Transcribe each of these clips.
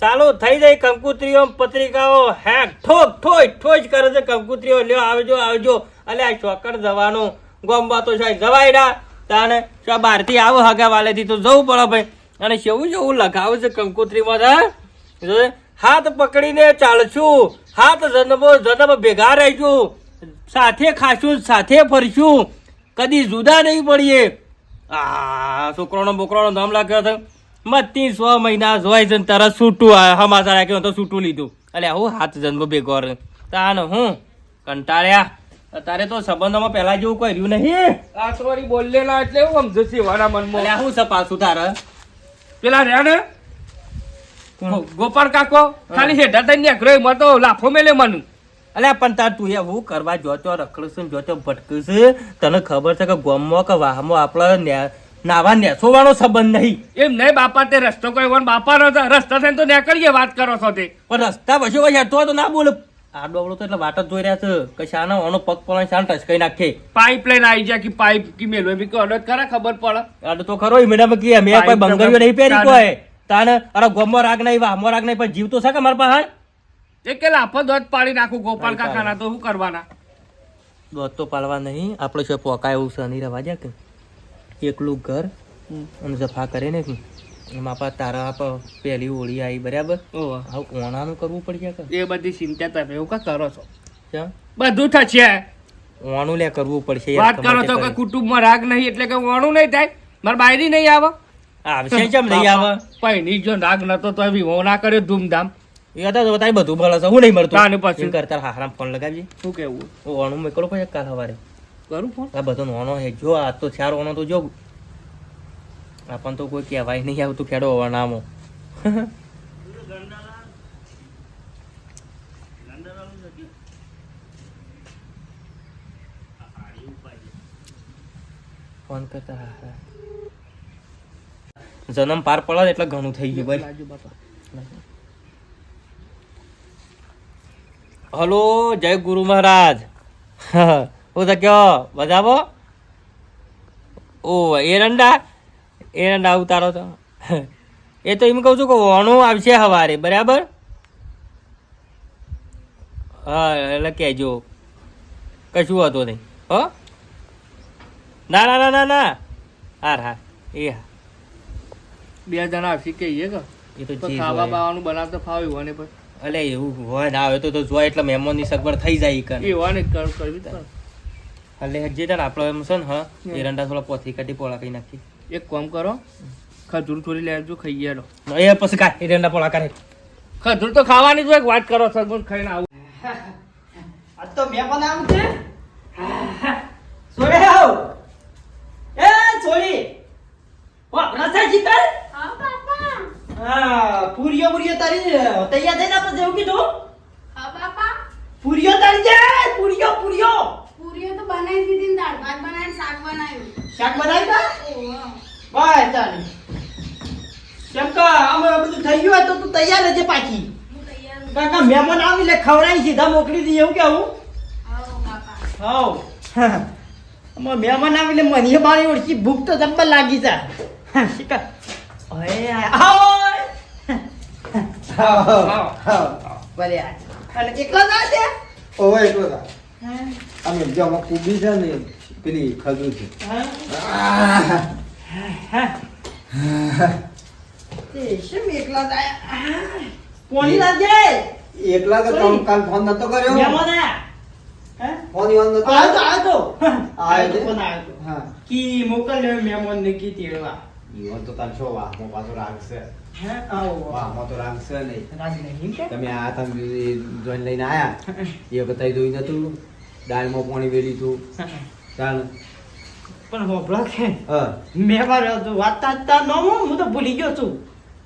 ચાલુ થઈ જાય કંકુત્રીઓ પત્રિકાઓ. હે ઠોક ઠોય ઠોજ કરે છે કંકુત્રીઓ. લ્યો, આવજો આવજો. અલે, આ ચોકડ જવાનું. ગોમ્બા તો સાહેબ જવાય ના તાને શું બહારથી આવો હગા વાલેથી તો જવું પડે ભાઈ. અને કેવું જેવું લખાવું છે કંકુત્રીમાં, હા? હાથ પકડીને ચાલશું. હાથ જન્મો, જન્મ ભેગા રહીશું. સાથે ખાશું, સાથે ફરશું. કદી જુદા નહીં પડીએ. આ, છોકરાનો બોકરાનો નામ લાગ્યો છે. મત્તી સો મહિના જોઈ છે ને તરત છૂટું સમાચાર આપ્યો તો છૂટું લીધું. એટલે હું હાથ જન્મ ભેગો તાન હું? કંટાળ્યા. તારે તો સંબંધોમાં પહેલા જેવું કોઈ રહ્યું નહીં. આ સોરી બોલેલા એટલે એવું સમજે છે વાના મનમાં. એટલે હું સપાસું તારે? પેલા રહ્યા ને? ગોપાલ કાકો ખાલી હેઠા થઈને નીકળ્યો એમાં તો લાફો મેલે મન અલ્યા પણ તાર તું એ હું કરવા જોતો રખડશું જોતો ભટકું છું. તને ખબર છે કે ગોમમાં કે વાહમાં આપણે નાવા નેસોવાનો સંબંધ નહીં. એમ નહીં બાપા તે રસ્તો કોઈ વન બાપા નો રસ્તા થઈને તો નીકળીએ વાત કરો છો તે પણ રસ્તા પછી પછી હેઠતો તો ના બોલે. આ ડોબળો તો એટલે વાટ જ જોઈ રહ્યા છે. કે શાનો ઓનો પગ પણ શાન ટચકાઈ નાખે. પાઇપ લાઈન આવી જાય કે પાઇપ કી મેલો એમ કે અડત કરે ખબર પડે. આ તો ખરો મેડમ કે મેં કોઈ બંગડીઓ નહીં પહેરી કોઈ. તાને અરે ગોમો રાગ નહીં વાહમાં રાગ નહીં પણ જીવ તો છે કે મારા પાસે? એ કે લાફો દોત પાડી નાખું ગોપાલ કાકાના તો શું કરવાના? દોત તો પાડવા નહીં. આપણે છે પોકાય એવું છે નહીં રવા કે. એકલું ઘર અને જફા કરે ને એમાં આપણા તારા આપ પહેલી હોળી આવી બરાબર. આવું ઓણાનું કરવું પડશે એ બધી ચિંતા તમે એવું કા કરો છો? બધું થશે. ઓણું લે કરવું પડશે વાત કરો તો કે કુટુંબમાં રાગ નહીં એટલે કે ઓણું નહીં થાય? મારા બાયરી નહીં આવે? આવશે કેમ નહીં આવે? પૈણી જો રાગ નતો તો એવી ઓણા કર્યો ધૂમધામ. એ તો બધું ભલે છે હું નહીં મળતું. પછી? કરતા હારામ ફોન લગાવજે. શું કેવું? ઓણું મેકળો પછી કાલ સવારે. કરું ફોન? આ બધો નોનો છે જો આ તો ચાર ઓનો તો જો. આપણ તો કોઈ કહેવાય નહીં આવતું ખેડો હોવા નામો ફોન કરતા હા, હા. જન્મ પાર પડે એટલે ઘણું થઈ ગયું ભાઈ. હલો જય ગુરુ મહારાજ. હું. તો કયો? બજાવો ઓ એરંડા એરંડા ઉતારો તો. એ તો એમ કહું છું કે વણું આવશે સવારે બરાબર? હા એટલે કહેજો કશું હતો નહીં. હો? ના ના ના ના ના. હાર હા એ હા. બે જણા આવશે કે એ તો જી ખાવા હોય. બાવાનું બનાવતો ફાવ્યું અને પછી અલે એવું હોય ના આવે તો જોય એટલે મહેમાનની સગવડ થઈ જાય એ કર કરવી એટલે હજી છે ને આપણે એમ છે ને હા એરંડા થોડા પોથી કાઢી પોળા કરી નાખી. એક કામ કરો ખજૂર થોડી લેજો ખાઈ લો એ પછી કાઢ એરંડા પોળા કરે. ખજૂર તો ખાવાની જ એક વાત કરો સગુન ખાઈને આવું. આ તો મહેમાન આવું છે. સોરે આવ. એ સોરી ઓ રસા જીતર? હા બાપા. હા પૂરીઓ પૂરીઓ તારી તૈયાર થઈને આપણે જેવું કીધું? હા બાપા. પૂરીઓ તારી જાય પૂરીઓ પૂરીઓ. પૂરીઓ તો બનાવી દીધી ને દાળ ભાત બનાવી શાક બનાવ્યું. શાક બનાવી તા? બાય બસ ચાલે. કેમ કે બધું થઈ ગયું હોય તો તું તૈયાર રહેજે પાછી. કાકા મહેમાન આવે એટલે ખવડાવી સીધા મોકલી દઈએ એવું કેવું? હાઉ. આમાં મહેમાન આવે એટલે મને મારી ઓળખી ભૂખ તો જબ્બર લાગી જા. શિકાર. ઓય આવો ભલે આ. અને એકલો જ છે? ઓય એકલો થા. આમ જો આમાં કૂબી છે ને પેલી ખજૂર છે. એકલા જ આયા? પોણી લાવજે એકલા તો. કાલ ફોન નતો કર્યો? મહેમાન ફોન ઈવન નતો આવ્યો તો આવ્યો તો. આવ્યો હા. કી મોકલ્યો મહેમાન ને કી તેડવા. ઈવન તો તાર છો વાહ મો પાછો રાગ છે. આવો તો રાગ નહીં રાજ નહીં કે તમે આ તમે જોઈને લઈને આયા? એ બતાવી જોઈ નતું દાળમાં પાણી વેલી તું. ચાલ. પણ હોભળો કે ન હું તો ભૂલી ગયો છું.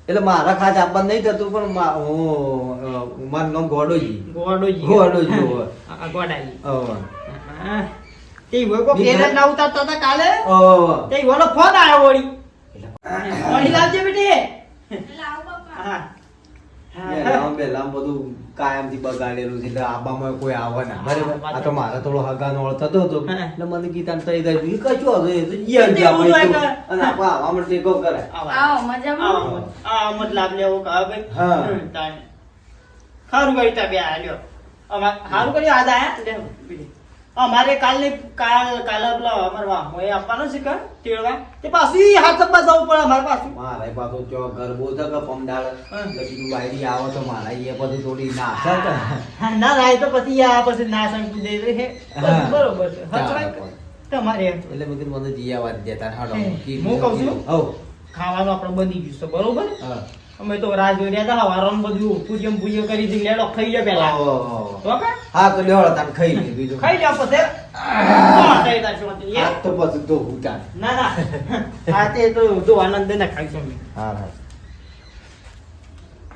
એટલે મારા ખાસ આપવા નહીં થતું પણ હું મારું નામ ગોડોજી. ગોડોજી. ગોડોજી, ગોડાજી. તે. ઉતારતા હતા કાલે? તે ફોન આવ્યો વળી. વળી લાવજે બેટી. બધું કાયમથી બગાડેલું છે એટલે આબામાં કોઈ આવે ના. બરાબર? આ તો મારે થોડો હગાનો ઓળ થતો હતો. એટલે મને કીધા તઈ દઈ દીધું. કશું હતું એ તો જીયા ગયા ભાઈ. અને આવા કરે. આવો. મજામાં? આ લેવો કા હા. તાણે. તા બે આલ્યો અમાર સારું કર્યું? આજ આયા? લે બીજું. અમારે કાલની કાલ કાલે પેલો અમાર વાહમાં એ આપવાનો છે કે તેડવા? તે પાછી હાથ પર જવું પડે અમારે પાછું. મારે પાછો જો ગરબો છે કે. એટલે કીધું વાયરી આવે તો મારા એ બધું થોડી ના કે ના રાય તો પછી આ પછી ના સમજી દે છે હા. બરોબર છે. તો. તમારે એટલે બધું મને જીયા વાત દેતા હાડો હે, કહું છું? ખાવાનું આપણે બની ગયું છે બરોબર? હા. અમે તો રાહ જોઈ રહ્યા હતા વારમ બધું પૂજ્યમ પૂજ્ય કરી દીધી લેડો ખાઈ લે પેલા. હા તો લેવડો તાન ખાઈ લે બીજું. ખાઈ લે પછી? આ તો પછી તો હું ના ના. આ તે તો જો આનંદ ને ખાઈ છું હા હા.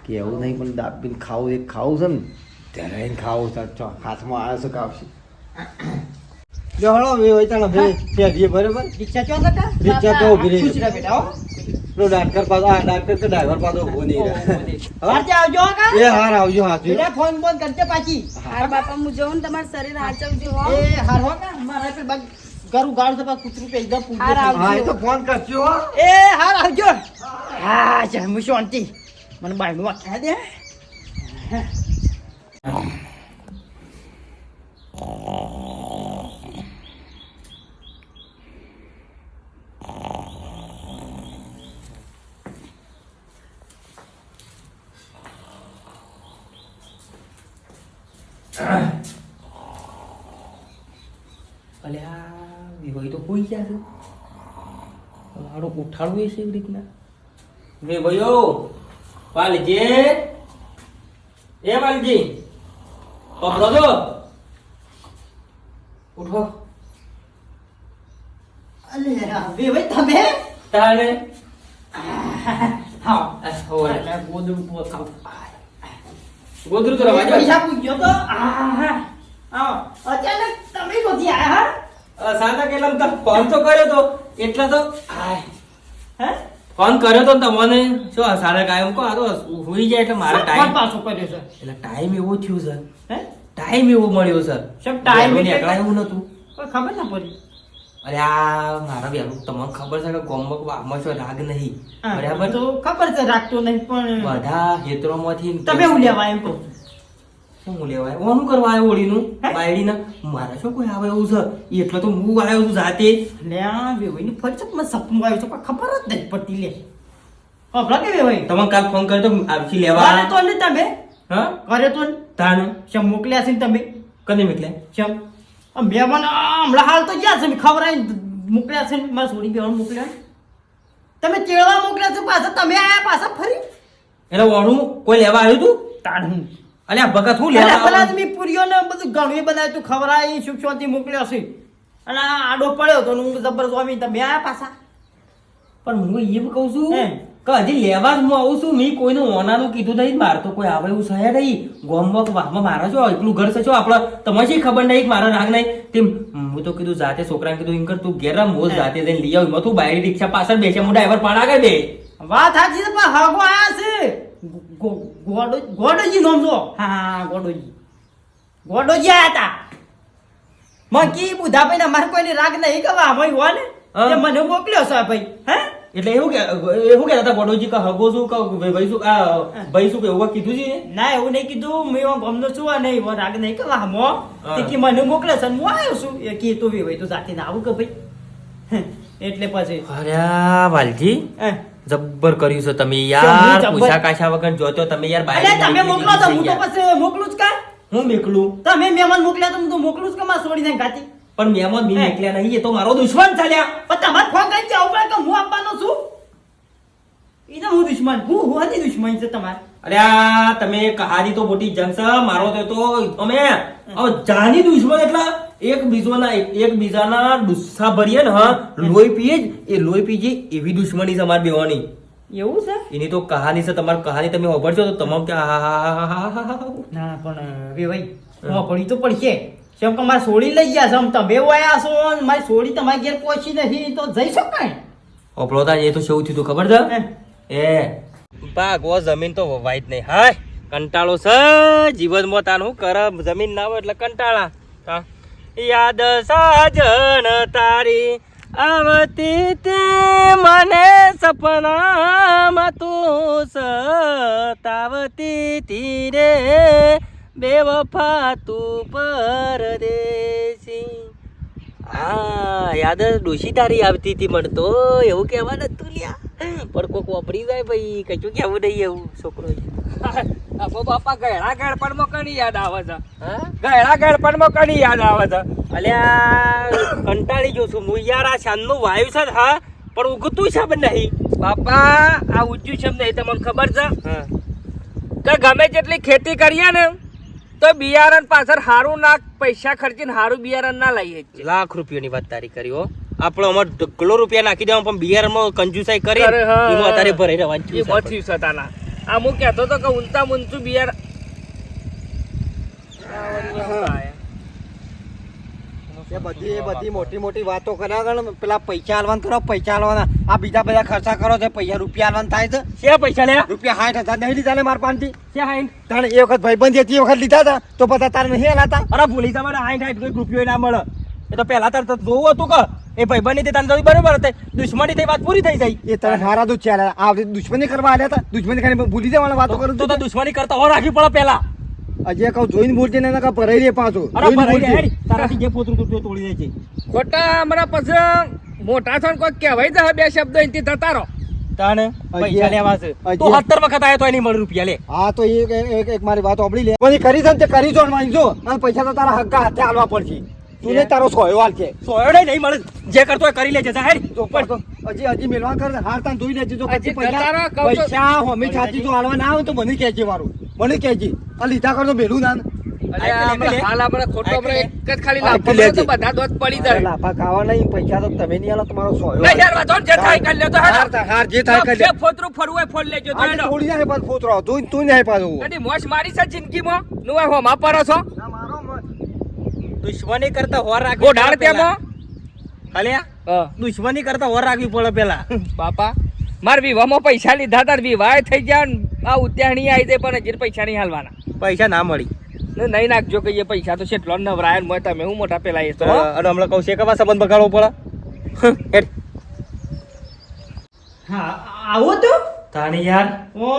કેવું નહીં પણ દાબીને ખાવું એક ખાવું છે ને ત્યારે ખાવું છે. હાથમાં આવે છે કાવશે જો હળો વે હોય તાણ ભે ફેરીએ બરાબર? રિક્ષા ચો હતા રિક્ષા તો. ખુશ રહે બેટા હો. નો ડાક્ટર પાછો આ ડાક્ટર કે ડ્રાઈવર પાછો ઊભો નહીં રહે આવજો કા એ હાર આવજો હાથી બેટા ફોન ફોન કરજે પાછી હાર બાપા હું જોઉં ને તમારું શરીર હાચવજો હો એ હાર હો કા મારા પે બગ ગરુ ગાળ તો કૂતરું પે એકદમ પૂજ્ય આવજો. હા એ તો ફોન કરજો એ હાર આવજો હા શાંતિ મને બાયનું વાક્યા દે અલ્યા વિહોઈ તો કોઈ ગયા છે મારો ઉઠાડવું છે એવી રીતના વે ભાઈઓ વાલજી એ વાલજી પકડો તો ઉઠો અલે બે ભાઈ તમે તાણે હા આ હોરે. અલે ગોદડું પોતાવ ગોદરું તો રવા પૈસા પૂછ્યો તો આહા. આવો. અચાનક તમે નથી આયા હા સાદા કેટલા તો ફોન તો કર્યો તો એટલે તો આય. હે? ફોન કર્યો તો તમને? શું સારા કાયમ કો આ તો હુઈ જાય એટલે મારા ટાઈમ પાછો કર્યો છે? એટલે ટાઈમ એવો થયો સર હે? ટાઈમ એવો મળ્યો સર શેમ ટાઈમ એટલે- એવું નતું ખબર ના પડી. અરે આ મારા બેનું તમને ખબર છે કે ગોમક આમાં છો રાગ નહીં. બરાબર? તો ખબર છે રાખતો નહીં પણ બધા હેતરોમાંથી તમે હું લેવા એમ કહું શું લેવાય? ઓનું કરવા આવ્યો ઓળીનું બાયડીને? મારા શું કોઈ આવે એવું છે? એટલે તો હું આવ્યો છું જાતે. લે આ ફરી ફરજત મને સપનું આવ્યું છે? પણ ખબર જ નહીં પડતી લે. ખબર કે વેવાઈ? તમે કાલ ફોન કર્યો તો આવશી લેવા. કરે તો ને તમે. હા? કરે તો ને તાણ? શેમ મોકલ્યા છે ને તમે? કદી મોકલ્યા? શેમ? મેં મહેમાન હમણાં હાલ તો ગયા છે ખબર આવી મોકલ્યા છે મારા છોડી બેવાનું મોકલ્યા તમે ચેડવા મોકલ્યા છે પાછા? તમે આયા પાછા ફરી? એટલે ઓણું કોઈ લેવા આવ્યું તું? તાણ હું. અલ્યા ભગત હું અલા, લેવા પેલા આવું? તમે ને બધું ઘણું બનાવ્યું તું ખવડાવી સુખ શાંતિ મોકલ્યો છે. અને આડો પડ્યો તો હું જબરજસ્ત આવી તમે આ પાછા. પણ હું એમ કહું છું કે હજી લેવા જ હું આવું છું મેં કોઈનું ઓનાનું કીધું નહીં મારે તો કોઈ આવે એવું સહે નહીં. ગોમમાં વાહમાં મારા છો એકલું ઘર છે છો આપણે તમે શી ખબર નહીં મારા રાગ નહીં? તેમ હું તો કીધું જાતે છોકરાને કીધું એમ કર તું ઘેર રમ, જાતે જઈને લઈ આવ્યું તું બાયરી રિક્ષા પાછળ બેસે હું ડ્રાઈવર પાડા બે. વાત સાચી પણ હાગો આયા છે. ગોડો ગોડોજી નામ જો હા ગોડોજી. ગોડોજી આયા હતા મકી બુધા ભાઈ મારે કોઈને રાગ નહીં કવા ભાઈ હો. ને. મને મોકલ્યો છે ભાઈ. હે? એટલે એવું કે એવું કહેતા હતા ગોડોજી કે હગો શું કે ભાઈ શું આ ભાઈ શું કે એવું કીધું છે? ના એવું નહીં કીધું. મેં હું ગમનો છું અને એવો રાગ નહીં કવા હમો કે મને મોકલ્યો છે હું આવ્યો છું. એ કી તું ભાઈ તું જાતે ના આવું કે ભાઈ. એટલે પછી. અરે વાલજી. હે. જબ્બર કર્યું છે તમે યાર પૂછા કાછા વગર જોતો તમે યાર બાય તમે મોકલો તો હું તો પછી મોકલું જ કા હું મોકલું? તમે મહેમાન મોકલ્યા તો હું તો મોકલું જ કે માં છોડીને ગાતી? પણ મહેમાન મી મોકલ્યા નહીં એ તો મારો દુશ્મન ચાલ્યા પણ તમાર ફોન કરી જવું પડે કે હું આપવાનો છું? એને હું દુશ્મન હું હોવાની દુશ્મન છે તમારે. અરે આ તમે કહાની તો મોટી જંગ છે મારો તો તો અમે જાની દુશ્મન એટલે? એક બીજોના એક બીજાના ગુસ્સા ભરીએ ને હા લોહી પીએ જ. એ લોહી પીજે એવી દુશ્મની છે અમારી બેવાની. એવું છે? એની તો કહાની છે તમારી કહાની તમે વાપરશો તો તમામ કે. ના પણ રે ભાઈ પડી તો પડશે. કેમ કે મારે સોડી લઈ ગયા છે આમ તમે વયા છો મારી સોડી તમારી ઘેર પહોંચી નથી તો જઈ શકાય? ઓપડો તા એ તો શું થયું ખબર છે? એ. પાક જમીન તો વાઈટ નહીં. હાય કંટાળો છે જીવનમાં તાન હું કર જમીન ના હોય એટલે કંટાળા. હા. યાદ સાજન તારી આવતી તે મને સપનામાં તું સતાવતી તી રે. બેવફા તું પરદેશી. હા, યાદ ડોશી તારી આવતી હતી મને એવું કહેવા નતું લ્યા. પણ કોક વાપરી જાય ભાઈ. કશું કેવું નહીં એવું, છોકરો છે. બાપા ગયડા ગળપણમાં કની યાદ આવે છે. હા? ગયડા ગળપણમાં કની યાદ આવે છે. અલ્યા કંટાળી ગયો છું હું યાર આ શાનનું વાયુ છે હા? પણ ઉગતું છે પણ નહીં. બાપા આ ઊંચું છે નહીં તમને ખબર છે? કે ગમે જેટલી ખેતી કરીએ ને તો બિયારણ પાછળ સારું ના પૈસા ખર્ચીને સારું બિયારણ ના લઈએ લાખ રૂપિયા રૂપિયાની વાત તારી કરી હો. આપણો અમાર ઢગલો રૂપિયા નાખી દેવા પણ બિહારમાં કંજુસાઈ કરી એમાં અત્યારે ભરાઈ રહેવાનું છે આ હું કહેતો તો કે ઉલતા ઊંચું બિયાર. એ બધી એ બધી મોટી મોટી વાતો કર્યા કરે પેલા પૈસા હાલવાન કરો પૈસા હાલવાના આ બીજા બધા ખર્ચા કરો છે પૈસા રૂપિયા હાલવાન થાય છે? છે પૈસા લે રૂપિયા સાઠ હજાર નહીં લીધા ને માર પાનથી. છે હાઈન? તાણે એ વખત ભાઈબંધ હતી એ વખત લીધા હતા તો બધા તારે નહીં હલાતા? અરે ભૂલી તમારે હાઈન હાઈટ કોઈ રૂપિયો ના મળે. એ તો પહેલા તાર જોવું હતું કે એ ભાઈબંધની તે તને જોઈ બરોબર હતી. દુશ્મની થઈ વાત પૂરી થઈ જાય. એ તને હારા દૂધ ચાલે આ દુશ્મની કરવા આવ્યા હતા? દુશ્મની કરીને ભૂલી જવાના વાતો કરું તો દુશ્મની કરતા હો રાખી પડે પહેલા. હજી કહું જોઈને બોલજે ને કા ભરાઈ રે પાછો. અરે ભરાઈ બોલજે. તારાથી જે પોતરું તૂટ્યું તોડી જાય છે ખોટા અમારા પછી મોટા છો ને કોઈ કહેવાય જાય બે શબ્દ અહીંથી રહો તાને પૈસા લેવા છે. તો સત્તર વખત આયો તો એની મળે રૂપિયા લે. હા તો એક એક એક મારી વાત ઓબળી લે. કરી છે ને તે કરી જો. અને પૈસા તો તારા હક્કા હાથે આલવા પડશે. તું નહીં તારો સોયો હાલ છે સોયો નહીં મળે. જે કરતો કરી લેજે જા હેડ. તો હજી હજી મેલવા કર હાર તાન ધોઈ લેજે. જો પછી જતા પૈસા પૈસા હોમી છાતી જો હાલવા ના આવે તો મને કહેજે મારું. મને કહેજે. આ લીધા કરતો ભેલું ના અલ્યા, હમણાં હાલ આપણે ખોટો આપણે એક જ ખાલી આ લાભ લેજે. તો બધા દોત પડી જાય. લાફા ખાવા નહીં પૈસા તો તમે નહીં આલો તમારો સોયો નહીં યાર વાંધો નહીં, જે થાય કરી લ્યો તો હેડો. હાર તા- હાર જે થાય કરી લે. જે ફોતરું ફરવું હોય ફોડ લેજો તો આજે હેડો. થોડી ના પાછું ફોતરો તું તું નહીં પાછું કદી મોજ મારી છે જિંદગીમાં નું આ હોમાં પરો છો ના મારો મત. દુશ્મની કરતા હોર રાખવી પડે તેમાં? અલ્યા દુશ્મની કરતા હોર રાખવી પડે પેલા. બાપા. માર વિવાહમાં પૈસા લીધા તાર વિવાહ થઈ ગયા આ ઉત્યાણી આવી જાય પણ હજી પૈસા નહીં હાલવાના. પૈસા ના મળી. ને નહીં નાખજો કે એ પૈસા તો કેટલો નવરાય મોય તમે હું મોટા પેલા એ તો અને હમણાં કહું છે કે સંબંધ બગાડવો પડે. હા આવું તો. તાણી યાર. ઓ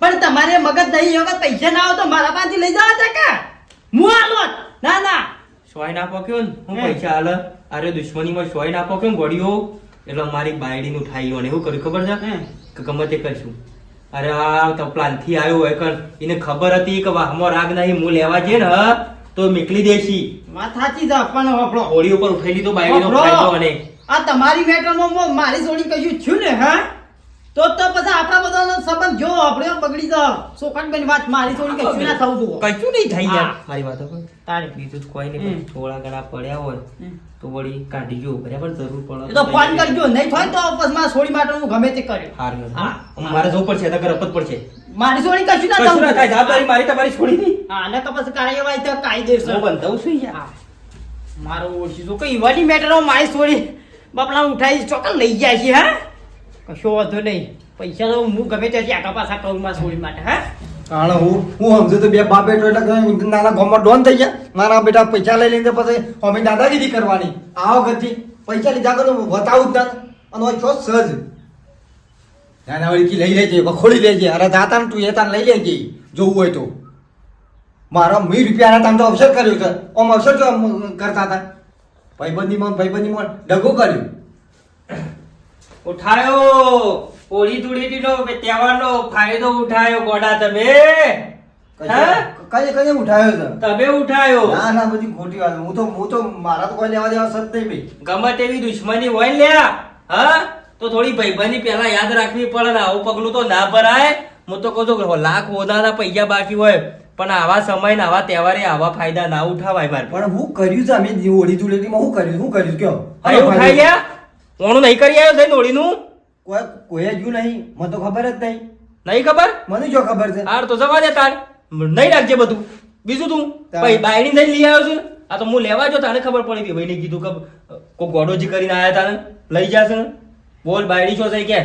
પણ તમારે મગજ નહીં વખત પૈસા ના આવે તો મારા પાસેથી લઈ જવા હતા કે? હું આલો ના ના. સોય ના પોક્યો ને? હું પૈસા હાલ અરે દુશ્મનીમાં સોય ના પોક્યો ને ગોળીઓ. એટલે મારી બાયડીનું ઠાઈ અને એવું કર્યું ખબર છે? કે ગમે તે કરશું. અરે આ તો પ્લાનથી આવ્યો હોય કર એને ખબર હતી કે વાહમો રાગ નહીં હું લેવા જઈએ ને તો નીકળી દેશી. વાત સાચી છે પણ હોભળો. હોળી ઉપર ઉઠાઈ લીધો બાયડીનો. ફાયદો અને આ તમારી મેટરમાં મો- મારી જોડી કશું છું ને હા? તો તો પછી આપણા બધાનો સંબંધ જો આપણે બગડી જાવ. સોકનબેન વાત મારી થોડી કશું ના થવું જોઈએ કશું નહીં થાય યાર. મારી વાતો કર. તારે. બીજું તો કોઈ નહીં થોડા ઘણા પડ્યા હોય તો વળી કાઢી જો બરાબર? જરૂર પડે તો ફોન કરજો નહીં થાય તો પછી મારા છોડી માટે હું ગમે તે કરે હાર હા. મારે જવું પડશે નકર અપત પડશે. મારી છોડી કશું ના થવું ના થાય જવાબદારી મારી તમારી છોડી દી હા ને તો પછી કાર્યવાહી તો કાયદેસર. હું બંધાવું છું યાર. મારો ઓળખી જો કઈ ઈવાની મેટરો મારી છોડી બાપલા ઉઠાઈ ચોકન લઈ જાય છે હા? કશો વાંધો નહીં. પૈસા તો હું ગમે ત્યાંથી આગા પાછા કરું મારા સોડી માટે, હા? હું હું સમજુ તો બે બાપ એટલે નાના ગામમાં ડોન થઈ ગયા. મારા બેટા પૈસા લઈ લઈને પછી અમે દાદાગીરી કરવાની. આ વખતથી પૈસા લીધા કરો બતાવું જ ના. અને છો સજ. નાના વળી લઈ લેજે, વખોડી લેજે. અરે જાતા તું એ તાન લઈ લેજે, જોવું હોય તો. મારા મી રૂપિયાના તમે તો અવસર કર્યો છે. આમ અવસર કરતા હતા. ભાઈબંધીમાં ભાઈબંધીમાં ડગો કર્યું. ઉઠાયો. હોળી ધૂળેટીનો તહેવારનો ફાયદો ઉઠાયો. ગોડા તમે? કઈ કઈ ઉઠાયો તમે? ઉઠાયો. ના ના બધી ખોટી વાત. હું તો હું તો મારા તો કોઈ લેવા દેવા સત નહીં ભાઈ. ગમે તેવી દુશ્મની હોય લ્યા હા? તો થોડી ભાઈબંધી પહેલા યાદ રાખવી પડે ને આવું પગલું તો ના ભરાય. હું તો કહું છું લાખ ઓદાના પૈસા બાકી હોય પણ આવા સમય ને આવા તહેવારે આવા ફાયદા ના ઉઠાવાય મારે પણ હું કર્યું છે અમે ધૂળેટીમાં હું કર્યું? શું કર્યું? કયો? ઉઠાઈ લ્યા ઓણું નહીં કરી આવ્યો થઈ નોળીનું કોઈ કોઈ જ નહીં. મને તો ખબર જ નહીં. નહીં ખબર? મને જો ખબર છે. હાર તો જવા દે તાર નહીં રાખજે બધું. બીજું તું. ભાઈ બાયડી જઈને લઈ આવ્યો છું? આ તો હું લેવા જો તારે ખબર પડી હતી. ભાઈને કીધું કે કોઈ ગોડોજી કરીને આવ્યા તારે લઈ જાશે બોલ બાયડી છો થઈ કે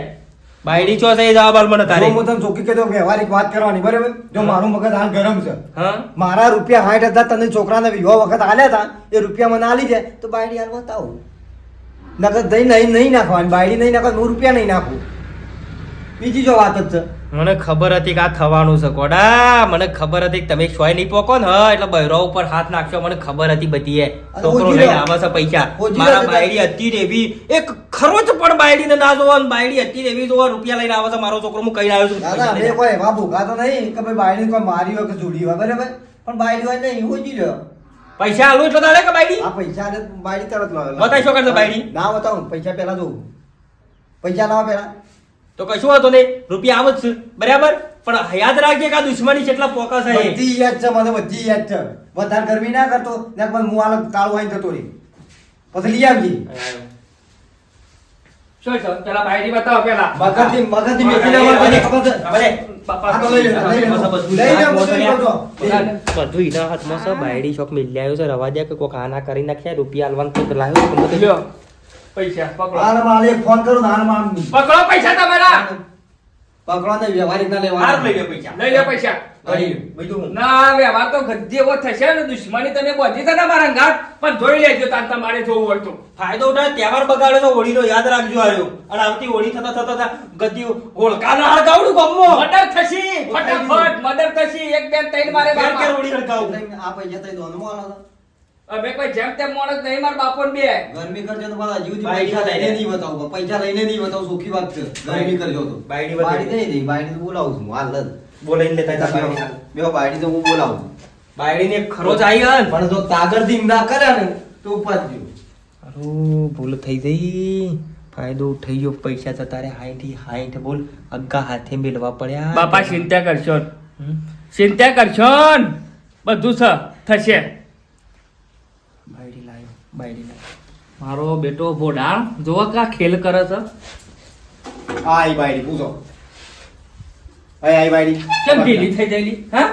બાયડી છો એ જવાબ આલ મને તારે. હું તને ચોખ્ખી કહી દઉં, વ્યવહારિક વાત કરવાની બરાબર? જો મારું મગજ હાલ ગરમ છે. હા. મારા રૂપિયા સાઠ હતા તને છોકરાને વિવાહ વખત આલ્યા હતા એ રૂપિયા મને આલી જાય તો બાયડી હાલ બતાવું નકર દહીં નહીં નહીં નાખવાની બાયડી નહીં નાખવા હું રૂપિયા નહીં નાખું. બીજી જો વાત જ છે. મને ખબર હતી કે આ થવાનું છે કોડા મને ખબર હતી કે તમે સોય નહીં પોકો ને એટલે બૈરો ઉપર હાથ નાખશો મને ખબર હતી બધી એ છોકરો લઈને. આવે છે પૈસા. મારા બાયડી હતી એવી એક ખરોચ પણ બાયડી ને ના જોવા બાયડી હતી એવી જોવા રૂપિયા લઈને આવે છે મારો છોકરો હું કઈ આવ્યો છું. પૈસા કોઈ એવા ભૂખા તો નહીં કે ભાઈ બાયડી કોઈ મારી હોય કે જોડી હોય બરાબર? પણ બાયડી હોય નહીં હોજી લ્યો પૈસા આલું એટલે તારે કે બાયડી? આ પૈસા ને તો બાયડી તરત બતાવી શું કરશે બાયડી? ના બતાવું. પૈસા પહેલા જોઉં. પૈસા લાવા પહેલા તો કશું વાતો નહીં. રૂપિયા આવત જ છે. બરાબર? પણ યાદ રાખજે કે આ દુશ્મની કેટલા પોકા છે. બધી યાદ છે મને બધી યાદ છે. વધારે ગરમી ના કરતો ને પણ હું હાલ કાળું આવીને જતો રહી. પછી લઈ આવજે. શું છો પેલા બાયડી બતાવો પેલા મગજથી મગજથી મેથી લેવા તને ખબર છે ખબર છે? બાપા આ તો લઈ લે, લઈ લે. બસ, બસ, લઈ લે, બસ, બધું બસ, બધું. બસ. બધું એના હાથમાં છે બાયડી શોખ મિલી આવ્યો છે રવા દે કે કોક આના કરી નાખ્યા રૂપિયા આલવાનું તો લાવ્યો પૈસા ફોન કરું પકડો પૈસા તમારા પકડો ને વ્યવહારિક ના લેવા હાર લઈ લે પૈસા. લઈ લે પૈસા. બીજું ના વ્યવહાર તો ગદ્દી એવો થશે ને દુશ્મની તમે બધી છે મારા ઘાટ? પણ જોઈ લેજો તાર તમારે જોવું હોય તો. ફાયદો ઉઠાય તહેવાર બગાડે તો હોળીનો યાદ રાખજો આવ્યો અને આવતી હોળી થતા થતા થતા ગદ્દી હોળકાના હળગાવડું ગમો મર્ડર થશી ફટાફટ મર્ડર થશી. એક બેન ત્રણ મારે ઘેર હોળી હળગાવું? આ પૈસા તઈ દોનમાં આલો તો. અમે કોઈ જેમ તેમ માણસ નહીં માર બાપોન બે. ગરમી કરજો તો બાલા જીવ પૈસા લઈને નહીં બતાવું પૈસા લઈને નહીં બતાવું સુખી વાત છે. ગરમી કરજો તો. બાયડી બાયડી નહીં દે બાયડી તો બોલાવું છું હાલ જ. બોલાઈને લેતા તા બાયડી. બેહો, બાયડી તો હું બોલાવું. બાયડીને ને ખરો જ આવી હન. પણ જો તાગડથી ના કરે ને તો ઉપાડજો અરે ભૂલ થઈ ગઈ. ફાયદો થઈ ગયો પૈસા તો તારે હાઈઠી હાઈઠ બોલ. અગ્ગા હાથે મેલવા પડ્યા. બાપા ચિંતા કરશો ચિંતા કરશો બધું થશે. બાયડી લાયો બાયડી મારો બેટો બોડાળ જોવો કા ખેલ કરે છે. આઈ બાયડી પૂછો. આઈ આઈ બાયડી. કેમ ઢીલી થઈ જઈલી હા?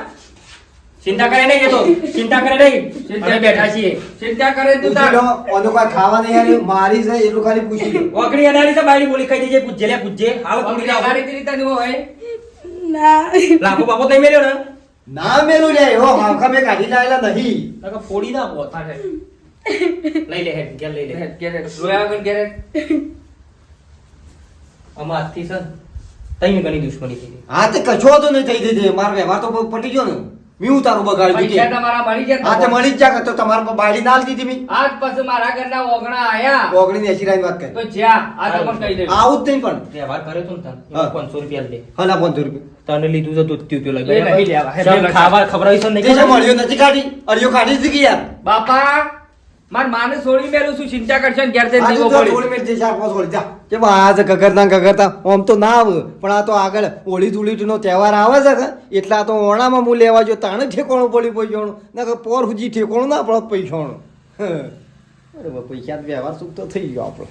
ચિંતા કરે નહીં તો ચિંતા કરે નહીં. ચિંતા બેઠા છીએ. ચિંતા કરે તું પૂછી ઓનો કોઈ ખાવા નહીં આલ્યું મારી છે એટલું ખાલી પૂછી લો. ઓકડી અનારી છે બાયડી બોલી કહી દેજે પૂછજે લે પૂછજે. હાલ પૂરી લાવો મારી તરી તને હોય. ના. લાખો બાપો તઈ મેલ્યો ને? ના મેલું લે હો હાંખા મેં કાઢી લાયેલા નહીં. નકર ફોડી ના બોતા છે. લઈ લે હેડ ઘેર લઈ લે. ઘેરે રોયા વગર ઘેરે આમાં આજથી છે તઈ ઘણી દુશ્મની થઈ હા તે કશો તો નહીં થઈ જશે મારો વ્યવહાર તો પટી ગયો ને. મી ઉતારું બગાડી દીધી. તમારા મળી ગયા હા તે મળી જ જા તો તમારા પર બાયડી ના મી. આજ પછી મારા ઘરના ઓગણા આયા. ઓગણી ને એસી વાત કરી. તો જ્યાં આ તમને કહી દઉં આવું જ નહીં પણ. વ્યવહાર કર્યો તો ને તને. હા. પાંચસો રૂપિયા લે. હલા પાંચસો રૂપિયા. તને લીધું તું લઈ હે, છે ને મળ્યો નથી કાઢી. અડિયો કાઢી જ યાર. બાપા માર માને છોડી મેલું છું ચિંતા કરશો ને ઘેર જઈને આજે દીવો તો બોલી. થોડી મિનિટ જે ચાર પાંચ ઓળી જા. કે આજ કગરતા કગરતા આમ તો ના આવે પણ આ તો આગળ હોળી ધૂળીનો તહેવાર આવે છે કે એટલે આ તો ઓણામાં હું લેવા જો તાણે ઠેકોણું પડી પૈસાનું ના કે પોર હુજી ઠેકોણું ના પડે પૈસાનું બરાબર પૈસા વ્યવહાર સુખ તો થઈ ગયો આપણો.